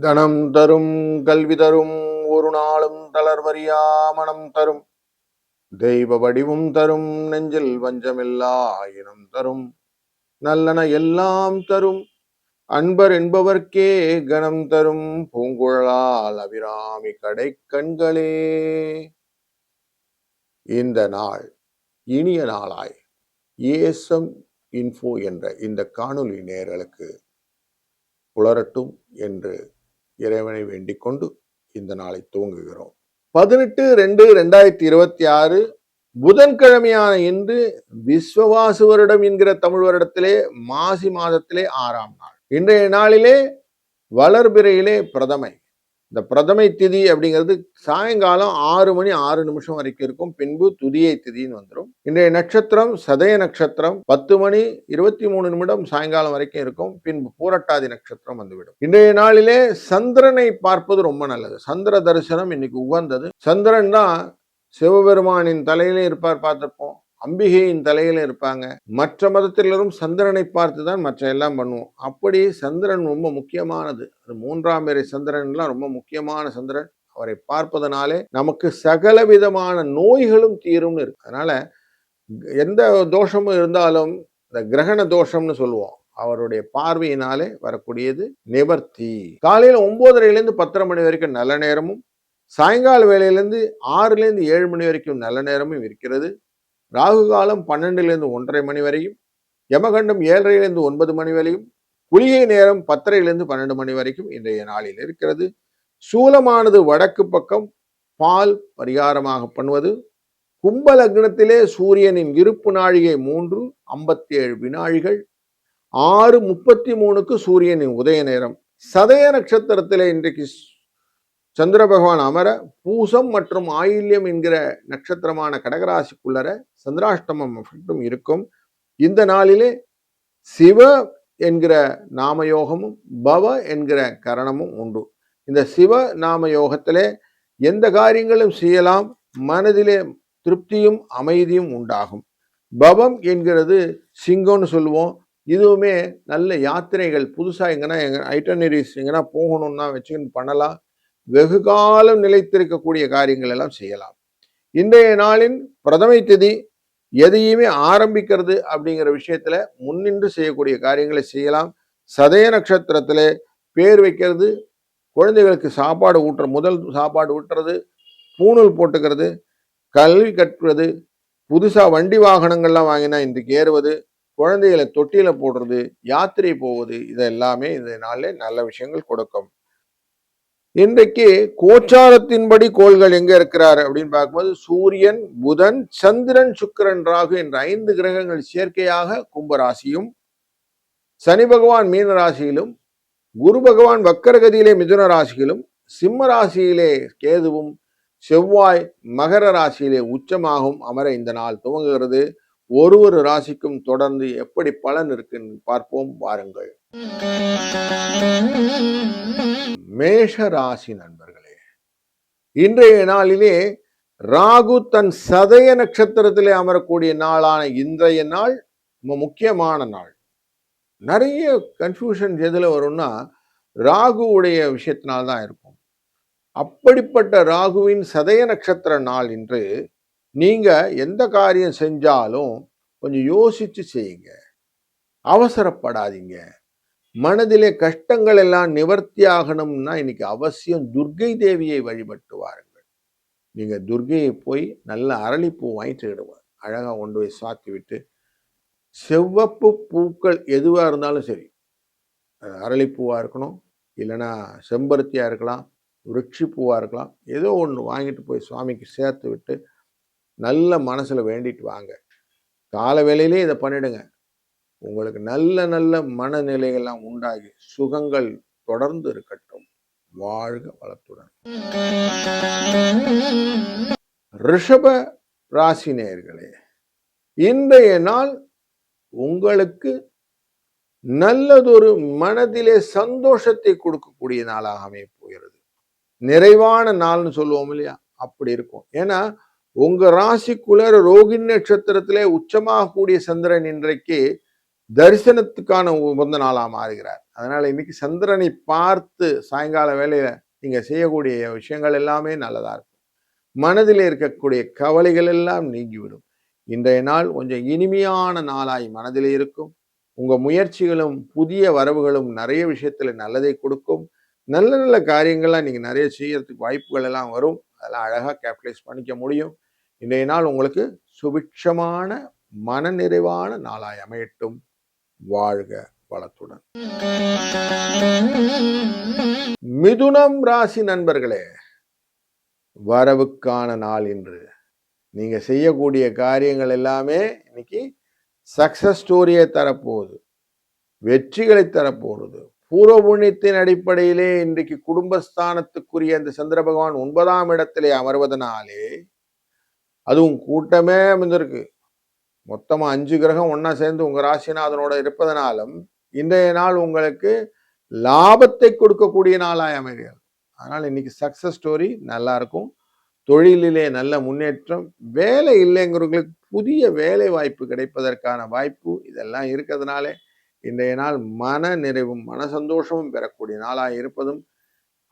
தனம் தரும் கல்வி தரும் ஒரு நாளும் தளர்வறியா மனம் தரும். தெய்வ வடிவும் தரும் நெஞ்சில் வஞ்சமில்லா இனம் தரும். நல்லன எல்லாம் தரும் அன்பர் என்பவர்க்கே கணம் தரும். பூங்குழலால் அபிராமி கடை கண்களே. இந்த நாள் இனிய நாளாய். ஏசம் இன்ஃபோ என்ற இந்த காணொலி நேரலுக்கு புலரட்டும் என்று இறைவனை வேண்டிக் கொண்டு இந்த நாளை துவங்குகிறோம். பதினெட்டு ரெண்டு ரெண்டாயிரத்தி இருபத்தி ஆறு புதன்கிழமையான இன்று விஸ்வவாசு வருடம் என்கிற தமிழ் வருடத்திலே மாசி மாதத்திலே ஆறாம் நாள். இன்றைய நாளிலே வளர்பிறையிலே பிரதமை. இந்த பிரதமை திதி அப்படிங்கிறது சாயங்காலம் ஆறு மணி ஆறு நிமிஷம் வரைக்கும் இருக்கும். பின்பு துதியை திதின்னு வந்துடும் இன்றைய நட்சத்திரம் சதய நட்சத்திரம் பத்து மணி இருபத்தி மூணு நிமிடம் சாயங்காலம் வரைக்கும் இருக்கும். பின்பு பூரட்டாதி நட்சத்திரம் வந்துவிடும். இன்றைய நாளிலே சந்திரனை பார்ப்பது ரொம்ப நல்லது. சந்திர தரிசனம் இன்னைக்கு உகந்தது. சந்திரன் தான் சிவபெருமானின் தலையிலே இருப்பார் பார்த்துருப்போம். அம்பிகையின் தலையில் இருப்பாங்க. மற்ற மதத்திலும் சந்திரனை பார்த்து தான் மற்ற எல்லாம் பண்ணுவோம். அப்படி சந்திரன் ரொம்ப முக்கியமானது. அது மூன்றாம் பேரை சந்திரன்லாம் ரொம்ப முக்கியமான சந்திரன். அவரை பார்ப்பதனாலே நமக்கு சகல விதமான நோய்களும் தீரும்னு இருக்கு. அதனால எந்த தோஷமும் இருந்தாலும் இந்த கிரகண தோஷம்னு சொல்லுவோம். அவருடைய பார்வையினாலே வரக்கூடியது நிவர்த்தி. காலையில் ஒன்பதரைலேருந்து பத்தரை மணி வரைக்கும் நல்ல நேரமும் சாயங்கால வேலையிலேருந்து ஆறுலேருந்து ஏழு மணி வரைக்கும் நல்ல நேரமும் இருக்கிறது. ராகு காலம் பன்னெண்டுலேருந்து ஒன்றரை மணி வரையும் யமகண்டம் ஏழரையிலிருந்து ஒன்பது மணி வரையும் குளிகை நேரம் பத்தரையிலிருந்து பன்னெண்டு மணி வரைக்கும் இன்றைய நாளில் இருக்கிறது. சூலமானது வடக்கு பக்கம் பால் பரிகாரமாக பண்ணுவது. கும்ப லக்னத்திலே சூரியனின் இருப்பு நாழிகை மூன்று ஐம்பத்தி ஏழு வினாழிகள் ஆறு முப்பத்தி மூணுக்கு சூரியனின் உதய நேரம். சதய நட்சத்திரத்திலே இன்றைக்கு சந்திர பகவான் அமர பூசம் மற்றும் ஆயில்யம் என்கிற நட்சத்திரமான கடகராசிக்குள்ளர சந்திராஷ்டமம் எஃபெக்டும் இருக்கும். இந்த நாளிலே சிவ என்கிற நாமயோகமும் பவ என்கிற கரணமும் உண்டு. இந்த சிவ நாம யோகத்திலே எந்த காரியங்களும் செய்யலாம் மனதிலே திருப்தியும் அமைதியும் உண்டாகும். பவம் என்கிறது சிங்கம்னு சொல்லுவோம். இதுவுமே நல்ல யாத்திரைகள். புதுசாக எங்கன்னா எங்க ஐட்டனரிஸ் எங்கன்னா போகணும்னா வச்சுக்கின்னு பண்ணலாம். வெகு காலம் நிலைத்திருக்கக்கூடிய காரியங்கள் எல்லாம் செய்யலாம். இன்றைய நாளின் பிரதமை திதி எதையுமே ஆரம்பிக்கிறது அப்படிங்கிற விஷயத்துல முன்னின்று செய்யக்கூடிய காரியங்களை செய்யலாம். சதய நட்சத்திரத்துல பேர் வைக்கிறது குழந்தைகளுக்கு சாப்பாடு ஊட்டுற முதல் சாப்பாடு ஊட்டுறது பூணூல் போட்டுக்கிறது கல்வி கட்டுறது புதுசாக வண்டி வாகனங்கள்லாம் வாங்கினா இன்றைக்கு ஏறுவது குழந்தைகளை தொட்டியில் போடுறது யாத்திரை போவது இதெல்லாமே இந்த நாளில் நல்ல விஷயங்கள் கொடுக்கும். இன்றைக்கு கோச்சாரத்தின்படி கோள்கள் எங்க இருக்கிறார் அப்படின்னு பார்க்கும்போது சூரியன் புதன் சந்திரன் சுக்கிரன் ராகு என்ற ஐந்து கிரகங்கள் சேர்க்கையாக கும்பராசியும் சனி பகவான் மீன ராசியிலும் குரு பகவான் வக்கரகதியிலே மிதுன ராசியிலும் சிம்ம ராசியிலே கேதுவும் செவ்வாய் மகர ராசியிலே உச்சமாகவும் அமர இந்த நாள் துவங்குகிறது. ஒரு ஒரு ராசிக்கும் தொடர்ந்து எப்படி பலன் இருக்குன்னு பார்ப்போம் வாருங்கள். மேஷ ராசி நண்பர்களே இன்றைய நாளிலே ராகு தன் சதய நட்சத்திரத்திலே அமரக்கூடிய நாளான இன்றைய நாள் ரொம்ப முக்கியமான நாள். நிறைய கன்ஃபியூஷன் எதில் வரும்னா ராகுவுடைய விஷயத்தினால்தான் இருக்கும். அப்படிப்பட்ட ராகுவின் சதய நட்சத்திர நாள் இன்று நீங்கள் எந்த காரியம் செஞ்சாலும் கொஞ்சம் யோசித்து செய்யுங்க. அவசரப்படாதீங்க. மனதிலே கஷ்டங்கள் எல்லாம் நிவர்த்தி ஆகணும்னா இன்னைக்கு அவசியம் துர்கை தேவியை வழிபட்டு வாருங்கள் நீங்கள் துர்கையை போய் நல்ல அரளிப்பூ வாங்கிட்டு விடுவார் அழகாக கொண்டு போய் சாத்தி விட்டு செவ்வப்பு பூக்கள் எதுவாக இருந்தாலும் சரி அரளிப்பூவாக இருக்கணும் இல்லைன்னா செம்பருத்தியாக இருக்கலாம் விருட்சி பூவாக இருக்கலாம் ஏதோ ஒன்று வாங்கிட்டு போய் சுவாமிக்கு சேர்த்து விட்டு நல்ல மனசில் வேண்டிட்டு வாங்க. கால வேலையிலே இதை பண்ணிடுங்க. உங்களுக்கு நல்ல நல்ல மனநிலைகள்லாம் உண்டாகி சுகங்கள் தொடர்ந்து இருக்கட்டும். வாழ்க வளத்துடன். ரிஷப ராசி நேயர்களே இன்றைய நாள் உங்களுக்கு நல்லதொரு மனதிலே சந்தோஷத்தை கொடுக்கக்கூடிய நாளாக அமைய போகிறது. நிறைவான நாள்னு சொல்லுவோம் இல்லையா? அப்படி இருக்கும். ஏன்னா உங்க ராசிக்குள்ள ரோகிணி நட்சத்திரத்திலே உச்சமாக கூடிய சந்திரன் இன்றைக்கு தரிசனத்துக்கான உகந்த நாளாக மாறுகிறார். அதனால் இன்னைக்கு சந்திரனை பார்த்து சாயங்கால வேலையில நீங்கள் செய்யக்கூடிய விஷயங்கள் எல்லாமே நல்லதாக இருக்கும். மனதில் இருக்கக்கூடிய கவலைகள் எல்லாம் நீங்கிவிடும். இன்றைய நாள் கொஞ்சம் இனிமையான நாளாய் மனதில் இருக்கும். உங்கள் முயற்சிகளும் புதிய வரவுகளும் நிறைய விஷயத்தில் நல்லதை கொடுக்கும். நல்ல நல்ல காரியங்கள்லாம் நீங்கள் நிறைய செய்யறதுக்கு வாய்ப்புகள் எல்லாம் வரும். அதெல்லாம் அழகாக கேபிட்டலைஸ் பண்ணிக்க முடியும். இன்றைய நாள் உங்களுக்கு சுபிட்சமான மனநிறைவான நாளாய் அமையட்டும். வாழ்க வளத்துடன். மிதுனம் ராசி நண்பர்களே வரவுக்கான நாள் இன்று. நீங்க செய்யக்கூடிய காரியங்கள் எல்லாமே இன்னைக்கு சக்சஸ் ஸ்டோரியை தரப்போகுது. வெற்றிகளை தரப்போகுது. பூர்வ புண்ணியத்தின் அடிப்படையிலே இன்றைக்கு குடும்பஸ்தானத்துக்குரிய அந்த சந்திர பகவான் ஒன்பதாம் இடத்திலே அமர்வதனாலே அதுவும் கூட்டமே அமைந்திருக்கு. மொத்தமாக அஞ்சு கிரகம் ஒன்றா சேர்ந்து உங்கள் ராசிநாதனோட இருப்பதனாலும் இன்றைய நாள் உங்களுக்கு லாபத்தை கொடுக்கக்கூடிய நாளாக அமைகிறது. அதனால் இன்னைக்கு சக்ஸஸ் ஸ்டோரி நல்லா இருக்கும். தொழிலிலே நல்ல முன்னேற்றம் வேலை இல்லைங்கிறவங்களுக்கு புதிய வேலை வாய்ப்பு கிடைப்பதற்கான வாய்ப்பு இதெல்லாம் இருக்கிறதுனாலே இன்றைய நாள் மன நிறைவும் மன சந்தோஷமும் பெறக்கூடிய நாளாக இருப்பதும்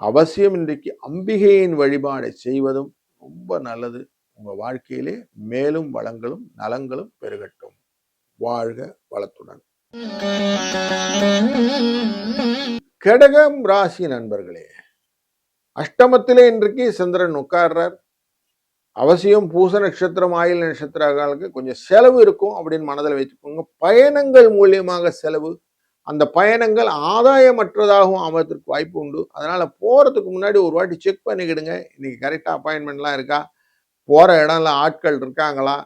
அவசியம் இன்றைக்கு அம்பிகையின் வழிபாடை செய்வதும் ரொம்ப நல்லது. உங்க வாழ்க்கையிலே மேலும் வளங்களும் நலங்களும் பெருகட்டும். வாழ்க வளத்துடன். கடகம் ராசி நண்பர்களே அஷ்டமத்திலே இன்றைக்கு சந்திரன் உட்கார்றார். அவசியம் பூச நட்சத்திரம் ஆயில் நட்சத்திரங்களுக்கு கொஞ்சம் செலவு இருக்கும் அப்படின்னு மனதில் வச்சுக்கோங்க பயணங்கள் மூலியமாக செலவு. அந்த பயணங்கள் ஆதாயமற்றதாகவும் அமைவதற்கு வாய்ப்பு உண்டு. அதனால போறதுக்கு முன்னாடி ஒரு வாட்டி செக் பண்ணிக்கிடுங்க. இன்னைக்கு கரெக்டாக அப்பாயின்மெண்ட்லாம் இருக்கா? போகிற இடம்ல ஆட்கள் இருக்காங்களா?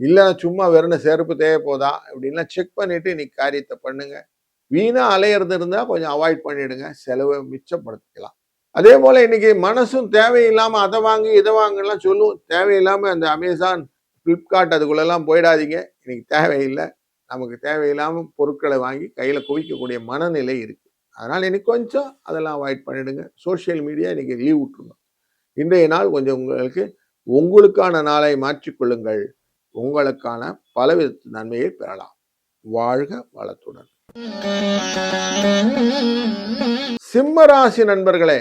இல்லைன்னா சும்மா வெறும் செருப்பு தேவை போதா? இப்படின்லாம் செக் பண்ணிவிட்டு இன்னைக்கு காரியத்தை பண்ணுங்கள் வீணாக அலையிறது இருந்தால் கொஞ்சம் அவாய்ட் பண்ணிவிடுங்க செலவை மிச்சப்படுத்திக்கலாம். அதே போல் இன்னைக்கு மனசும் தேவையில்லாமல் அதை வாங்கி இதை வாங்கலாம் சொல்லுவோம் தேவையில்லாமல் அந்த அமேசான் ஃப்ளிப்கார்ட் அதுக்குள்ளெல்லாம் போயிடாதீங்க. இன்னைக்கு தேவையில்லை. நமக்கு தேவையில்லாமல் பொருட்களை வாங்கி கையில் குவிக்கக்கூடிய மனநிலை இருக்குது அதனால் இன்னைக்கு கொஞ்சம் அதெல்லாம் அவாய்ட் பண்ணிவிடுங்க சோஷியல் மீடியா இன்றைக்கி லீவ் விட்டுருங்க. இன்றைய நாள் கொஞ்சம் உங்களுக்கு உங்களுக்கான நாளை மாற்றிக்கொள்ளுங்கள் உங்களுக்கான பலவித நன்மையை பெறலாம். வாழ்க வளத்துடன். சிம்மராசி நண்பர்களே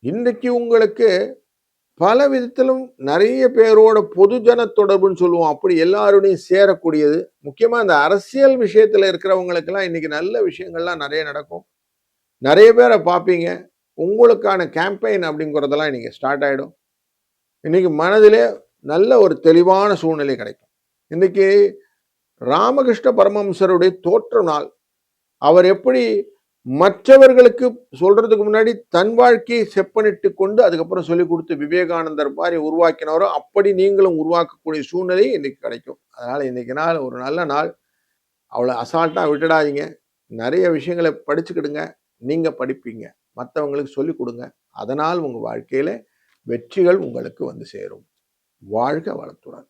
இன்றைக்கு உங்களுக்கு பல விதத்திலும் நிறைய பேரோட பொதுஜன தொடர்புன்னு சொல்லுவோம். அப்படி எல்லாரோடையும் சேரக்கூடியது. முக்கியமா இந்த அரசியல் விஷயத்துல இருக்கிறவங்களுக்கெல்லாம் இன்னைக்கு நல்ல விஷயங்கள்லாம் நிறைய நடக்கும். நிறைய பேரை பார்ப்பீங்க. உங்களுக்கான கேம்பெயின் அப்படிங்கிறதெல்லாம் இன்னைக்கு ஸ்டார்ட் ஆயிடும். இன்றைக்கி மனதிலே நல்ல ஒரு தெளிவான சூழ்நிலை கிடைக்கும். இன்றைக்கி ராமகிருஷ்ண பரமஹம்சருடைய தோற்ற நாள். அவர் எப்படி மற்றவர்களுக்கு சொல்கிறதுக்கு முன்னாடி தன் வாழ்க்கையை செப்பனிட்டு கொண்டு அதுக்கப்புறம் சொல்லி கொடுத்து விவேகானந்தர் மாதிரி உருவாக்கினாரோ அப்படி நீங்களும் உருவாக்கக்கூடிய சூழ்நிலை இன்னைக்கு கிடைக்கும். அதனால் இன்றைக்கி நாள் ஒரு நல்ல நாள். அவ்வளோ அசால்ட்டாக விட்டுடாதீங்க. நிறைய விஷயங்களை படிச்சுக்கிடுங்க. நீங்கள் படிப்பீங்க. மற்றவங்களுக்கு சொல்லிக் கொடுங்க. அதனால் உங்கள் வாழ்க்கையில் வெற்றிகள் உங்களுக்கு வந்து சேரும். வாழ்க வளத்துடன்.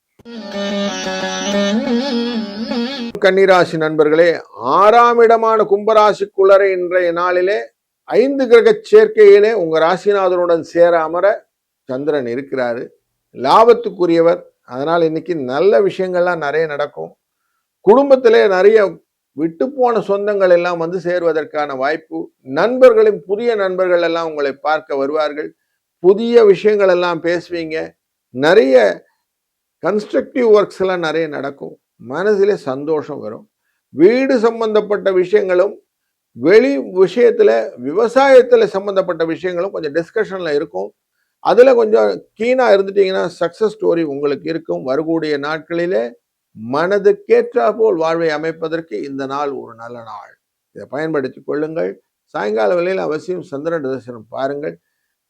கன்னிராசி நண்பர்களே ஆறாம் இடமான கும்பராசிக்குள்ளரை இன்றைய நாளிலே ஐந்து கிரக சேர்க்கையிலே உங்க ராசிநாதனுடன் சேர அமர சந்திரன் இருக்கிறாரு. லாபத்துக்குரியவர். அதனால் இன்னைக்கு நல்ல விஷயங்கள்லாம் நிறைய நடக்கும். குடும்பத்திலே நிறைய விட்டு போன சொந்தங்கள் எல்லாம் வந்து சேருவதற்கான வாய்ப்பு. நண்பர்களின் புதிய நண்பர்கள் எல்லாம் உங்களை பார்க்க வருவார்கள். புதிய விஷயங்கள் எல்லாம் பேசுவீங்க. நிறைய கன்ஸ்ட்ரக்டிவ் ஒர்க்ஸ் எல்லாம் நிறைய நடக்கும். மனதிலே சந்தோஷம் வரும். வீடு சம்பந்தப்பட்ட விஷயங்களும் வெளி விஷயத்தில் விவசாயத்தில் சம்மந்தப்பட்ட விஷயங்களும் கொஞ்சம் டிஸ்கஷனில் இருக்கும். அதில் கொஞ்சம் கீனாக இருந்துட்டீங்கன்னா சக்ஸஸ் ஸ்டோரி உங்களுக்கு இருக்கும். வரக்கூடிய நாட்களிலே மனதுக்கேற்றா போல் வாழ்வை அமைப்பதற்கு இந்த நாள் ஒரு நல்ல நாள். இதை பயன்படுத்தி கொள்ளுங்கள். சாயங்கால வேளையில் அவசியம் சந்திரன் தரிசனம் பாருங்கள்.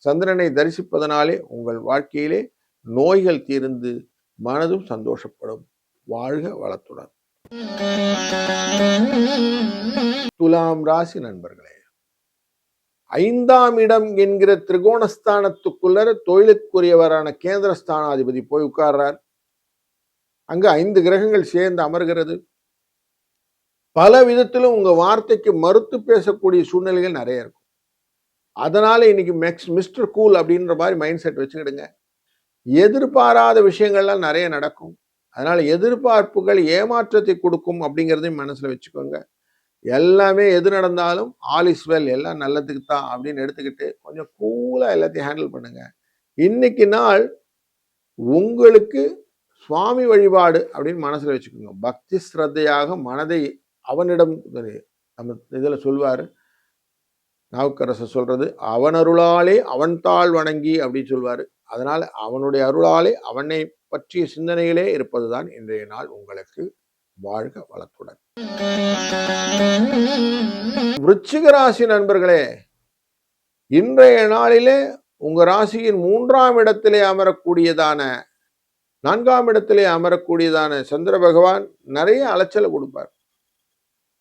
சந்திரனை தரிசிப்பதனாலே உங்கள் வாழ்க்கையிலே நோய்கள் தீர்ந்து மனதும் சந்தோஷப்படும். வாழ்க வளத்துடன். துலாம் ராசி நண்பர்களே ஐந்தாம் இடம் என்கிற திரிகோணஸ்தானத்துக்குள்ள தொழிலுக்குரியவரான கேந்திரஸ்தானாதிபதி போய் உட்கார்றார். அங்க ஐந்து கிரகங்கள் சேர்ந்து அமர்கிறது. பல விதத்திலும் உங்க வார்த்தைக்கு மறுத்து பேசக்கூடிய சூழ்நிலைகள் நிறைய இருக்கும். அதனால் இன்னைக்கு மெக்ஸ் மிஸ்டர் கூல் அப்படின்ற மாதிரி மைண்ட் செட் வச்சுக்கிடுங்க. எதிர்பாராத விஷயங்கள்லாம் நிறைய நடக்கும். அதனால் எதிர்பார்ப்புகள் ஏமாற்றத்தை கொடுக்கும் அப்படிங்கிறதையும் மனசில் வச்சுக்கோங்க. எல்லாமே எது நடந்தாலும் ஆல் இஸ் வெல் எல்லாம் நல்லதுக்கு தான் அப்படின்னு எடுத்துக்கிட்டு கொஞ்சம் கூலாக எல்லாத்தையும் ஹேண்டில் பண்ணுங்கள் இன்னைக்கு நாள் உங்களுக்கு சுவாமி வழிபாடு அப்படின்னு மனசில் வச்சுக்கோங்க. பக்தி ஸ்ரத்தையாக மனதை அவனிடம் நம்ம இதில் சொல்வார் நாவுக்கரசர் சொல்றது அவன் அருளாலே அவன் தாழ் வணங்கி அப்படின்னு சொல்வார். அதனால அவனுடைய அருளாலே அவனை பற்றிய சிந்தனையிலே இருப்பதுதான் இன்றைய நாள் உங்களுக்கு வாழ்க வளத்துடன். விருச்சிக ராசி நண்பர்களே இன்றைய நாளிலே உங்க ராசியின் மூன்றாம் இடத்திலே அமரக்கூடியதான நான்காம் இடத்திலே அமரக்கூடியதான சந்திர பகவான் நிறைய அலைச்சலை கொடுப்பார்.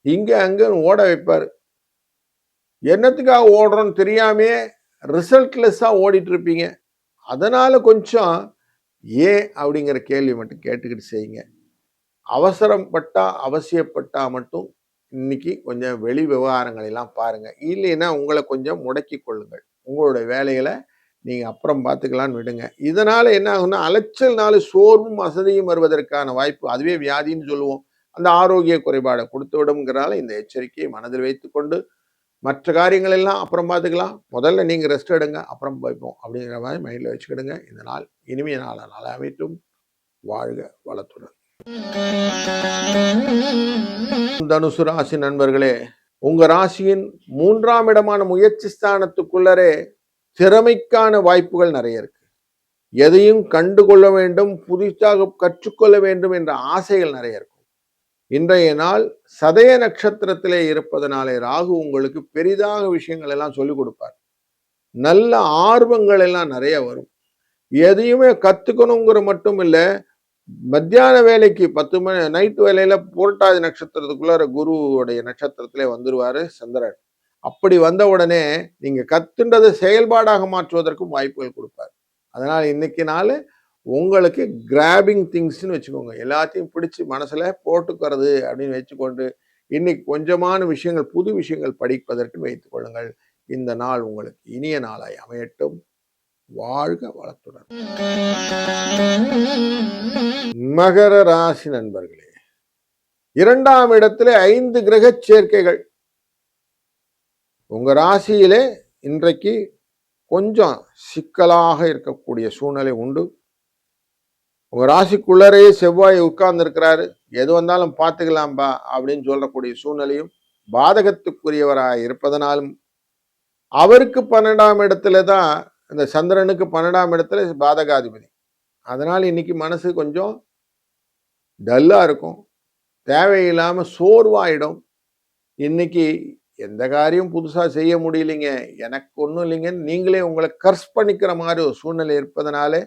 இங்க அங்க ஓட வைப்பார். என்னத்துக்காக ஓடுறோன்னு தெரியாமே ரிசல்ட்லெஸ்ஸாக ஓடிட்டு இருப்பீங்க அதனால் கொஞ்சம் ஏன் அப்படிங்கிற கேள்வி மட்டும் கேட்டுக்கிட்டு செய்யுங்க. அவசரப்பட்டா அவசியப்பட்டா மட்டும் இன்னைக்கு கொஞ்சம் வெளி விவகாரங்களை எல்லாம் இல்லைன்னா உங்களை கொஞ்சம் முடக்கி கொள்ளுங்கள். உங்களுடைய வேலைகளை நீங்கள் அப்புறம் பார்த்துக்கலான்னு விடுங்க. இதனால் என்ன ஆகும்னா அலைச்சல்னால சோர்வும் வசதியும் வருவதற்கான வாய்ப்பு அதுவே வியாதின்னு சொல்லுவோம். அந்த ஆரோக்கிய குறைபாடை கொடுத்து விடுங்கிறனால இந்த எச்சரிக்கையை மனதில் வைத்துக்கொண்டு மற்ற காரியங்கள் எல்லாம் அப்புறம் பார்த்துக்கலாம் முதல்ல நீங்கள் ரெஸ்ட் எடுங்க அப்புறம் போய்ப்போம். அப்படிங்கிற மாதிரி மைண்டில் வச்சுக்கிடுங்க. இந்த நாள் இனிமைய நாளை நாளை அமைத்தும் வாழ்க வளத்துடன். தனுசு ராசி நண்பர்களே உங்க ராசியின் மூன்றாம் இடமான முயற்சி ஸ்தானத்துக்குள்ளரே திறமைக்கான வாய்ப்புகள் நிறைய இருக்கு. எதையும் கண்டுகொள்ள வேண்டும் புதிதாக கற்றுக்கொள்ள வேண்டும் என்ற ஆசைகள் நிறைய இருக்கும் இன்றைய நாள் சதய நட்சத்திரத்திலே இருப்பதனாலே ராகு உங்களுக்கு பெரிதாக விஷயங்கள் எல்லாம் சொல்லிக் கொடுப்பார். நல்ல ஆர்வங்கள் எல்லாம் நிறைய வரும். எதையுமே கத்துக்கணுங்கிற மட்டும் இல்லை மத்தியான வேலைக்கு பத்து மணி நைட் வேலையில புரட்டாதி நட்சத்திரத்துக்குள்ளார குருவுடைய நட்சத்திரத்திலே வந்துருவாரு சந்திரன். அப்படி வந்த உடனே நீங்க கத்துன்றதை செயல்பாடாக மாற்றுவதற்கும் வாய்ப்புகள் கொடுப்பார். அதனால இன்னைக்கு நாள் உங்களுக்கு கிராபிங் திங்ஸ்னு வச்சுக்கோங்க. எல்லாத்தையும் பிடிச்சி மனசுல போட்டுக்கிறது அப்படின்னு வச்சுக்கொண்டு இன்னைக்கு கொஞ்சமான விஷயங்கள் புது விஷயங்கள் படிப்பதற்கு வைத்துக்கொள்ளுங்கள் இந்த நாள் உங்களுக்கு இனிய நாளாய் அமையட்டும். வாழ்க வளத்துடன். மகர ராசி நண்பர்களே இரண்டாம் இடத்திலே ஐந்து கிரக சேர்க்கைகள். உங்க ராசியிலே இன்றைக்கு கொஞ்சம் சிக்கலாக இருக்கக்கூடிய சூழ்நிலை உண்டு. உங்கள் ராசிக்குள்ளரே செவ்வாய் உட்கார்ந்துருக்கிறாரு. எது வந்தாலும் பார்த்துக்கலாம்பா அப்படின்னு சொல்லக்கூடிய சூழ்நிலையும் பாதகத்துக்குரியவராக இருப்பதனாலும் அவருக்கு பன்னெண்டாம் இடத்துல தான் இந்த சந்திரனுக்கு பன்னெண்டாம் இடத்துல பாதகாதிபதி. அதனால் இன்னைக்கு மனசு கொஞ்சம் டல்லாக இருக்கும். தேவையில்லாமல் சோர்வாயிடும். இன்னைக்கு எந்த காரியம் புதுசாக செய்ய முடியலைங்க. எனக்கு ஒன்றும் இல்லைங்கன்னு நீங்களே உங்களை கர்ஸ் பண்ணிக்கிற மாதிரி ஒரு சூழ்நிலை இருப்பதனாலே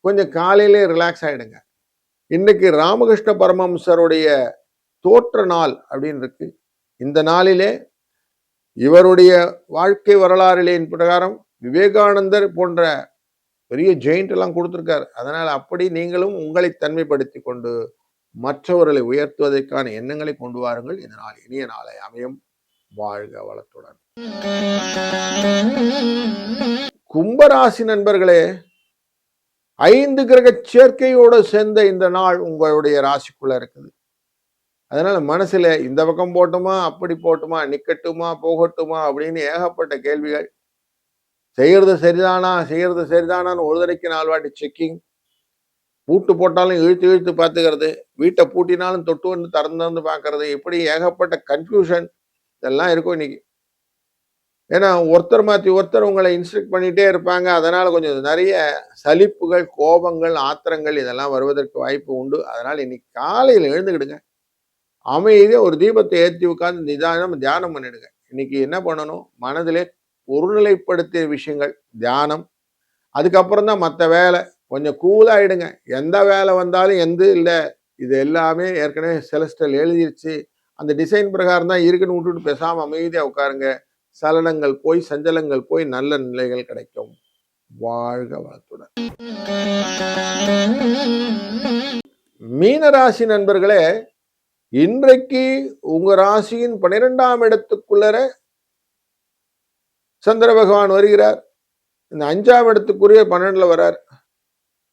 கொஞ்சம் காலையிலே ரிலாக்ஸ் ஆகிடுங்க இன்னைக்கு ராமகிருஷ்ண பரமஹம்சருடைய தோற்ற நாள் அப்படின்னு இருக்கு. இந்த நாளிலே இவருடைய வாழ்க்கை வரலாறிலேயின் பிரகாரம் விவேகானந்தர் போன்ற பெரிய ஜெயிண்ட் எல்லாம் கொடுத்துருக்காரு. அதனால் அப்படி நீங்களும் உங்களை தன்மைப்படுத்தி கொண்டு மற்றவர்களை உயர்த்துவதற்கான எண்ணங்களை கொண்டு வாருங்கள். இந்த நாள் இனிய நாளை அமையும். வாழ்க வளத்துடன். கும்பராசி நண்பர்களே ஐந்து கிரக சேர்க்கையோடு சேர்ந்த இந்த நாள் உங்களுடைய ராசிக்குள்ள இருக்குது. அதனால மனசுல இந்த பக்கம் போட்டுமா அப்படி போட்டுமா நிக்கட்டுமா போகட்டுமா அப்படின்னு ஏகப்பட்ட கேள்விகள். செய்யறது சரிதானா செய்யறது சரிதானான்னு ஒரு தடவைக்கு நாலு வாட்டி செக்கிங் பூட்டு போட்டாலும் இழுத்து இழுத்து பார்த்துக்கிறது. வீட்டை பூட்டினாலும் தொட்டு வந்து திறந்து வந்து பார்க்கறது. இப்படி ஏகப்பட்ட கன்ஃபியூஷன் இதெல்லாம் இருக்கும் இன்னைக்கு. ஏன்னா ஒருத்தர் மாற்றி ஒருத்தர் உங்களை இன்ஸ்ட்ரக்ட் பண்ணிகிட்டே இருப்பாங்க. அதனால் கொஞ்சம் நிறைய சலிப்புகள் கோபங்கள் ஆத்திரங்கள் இதெல்லாம் வருவதற்கு வாய்ப்பு உண்டு. அதனால் இன்னைக்கு காலையில் எழுந்துக்கிடுங்க. அமைதியாக ஒரு தீபத்தை ஏற்றி உட்காந்து நிதானம் தியானம் பண்ணிடுங்க. இன்னைக்கு என்ன பண்ணணும்? மனதிலே ஒருநிலைப்படுத்திய விஷயங்கள் தியானம். அதுக்கப்புறம் தான் மற்ற வேலை. கொஞ்சம் கூலாகிடுங்க எந்த வேலை வந்தாலும் எந்த இல்லை. இது எல்லாமே ஏற்கனவே செலஸ்டல் எழுதிருச்சு. அந்த டிசைன் பிரகாரம் தான் இருக்குன்னு விட்டுட்டு பேசாமல் அமைதியாக உட்காருங்க. சலனங்கள் போய் சஞ்சலங்கள் போய் நல்ல நிலைகள் கிடைக்கும். வாழ்க வளத்துடன். மீனராசி நண்பர்களே இன்றைக்கு உங்க ராசியின் பனிரெண்டாம் இடத்துக்குள்ளர சந்திர பகவான் வருகிறார். இந்த அஞ்சாம் இடத்துக்குரிய பன்னெண்டுல வரார்.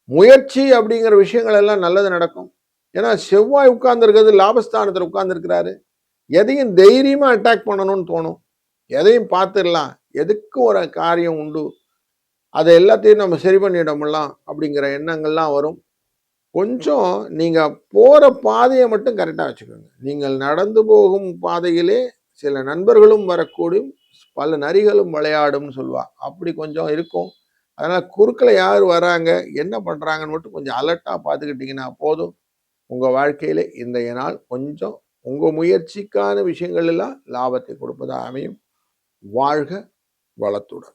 முயற்சி அப்படிங்கிற விஷயங்கள் எல்லாம் நல்லது நடக்கும். ஏன்னா செவ்வாய் உட்கார்ந்துருக்கிறது லாபஸ்தானத்தில் உட்கார்ந்துருக்கிறாரு. எதையும் தைரியமா அட்டாக் பண்ணணும்னு தோணும். எதையும் பார்த்துடலாம். எதுக்கு ஒரு காரியம் உண்டு? அதை எல்லாத்தையும் நம்ம சரி பண்ணிடமுடலாம் அப்படிங்கிற எண்ணங்கள்லாம் வரும். கொஞ்சம் நீங்கள் போகிற பாதையை மட்டும் கரெக்டாக வச்சுக்கோங்க. நீங்கள் நடந்து போகும் பாதையிலே சில நண்பர்களும் வரக்கூடும் பல நரிகளும் விளையாடும்னு சொல்லுவாள் அப்படி கொஞ்சம் இருக்கும். அதனால் குறுக்கில் யார் வராங்க என்ன பண்ணுறாங்கன்னு மட்டும் கொஞ்சம் அலர்ட்டாக பார்த்துக்கிட்டிங்கன்னா போதும். உங்கள் வாழ்க்கையில் இன்றைய நாள் கொஞ்சம் உங்கள் முயற்சிக்கான விஷயங்கள் எல்லாம் லாபத்தை கொடுப்பதா அமையும். வாழ்க வளத்துடன்.